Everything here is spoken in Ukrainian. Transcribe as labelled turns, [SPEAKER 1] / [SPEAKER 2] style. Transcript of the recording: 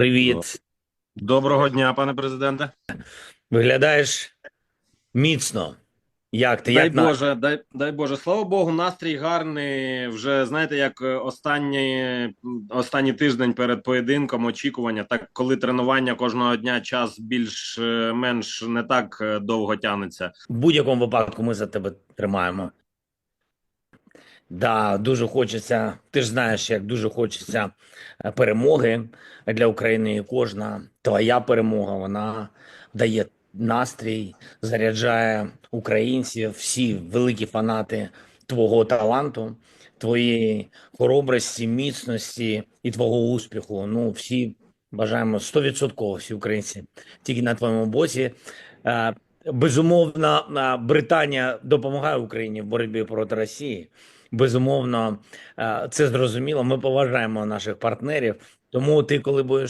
[SPEAKER 1] Привіт.
[SPEAKER 2] Доброго дня, пане президенте.
[SPEAKER 1] Виглядаєш міцно. Як ти?
[SPEAKER 2] Дай
[SPEAKER 1] Як на...
[SPEAKER 2] Дай, дай Боже, слава Богу, настрій гарний. Вже знаєте, як е, останній, останній тиждень перед поєдинком, очікування. Так, коли тренування кожного дня час більш-менш не так е, довго тягнеться.
[SPEAKER 1] В будь-якому випадку ми за тебе тримаємо. Да, дуже хочеться. Ти ж знаєш, як дуже хочеться е, перемоги для України. І кожна твоя перемога вона дає настрій, заряджає українців, всі великі фанати твого таланту, твоєї хоробрості, міцності і твого успіху. Ну, всі бажаємо 100% всі українці тільки на твоєму боці. Безумовно, Британія допомагає Україні в боротьбі проти Росії. Безумовно, це зрозуміло. Ми поважаємо наших партнерів. Тому ти, коли будеш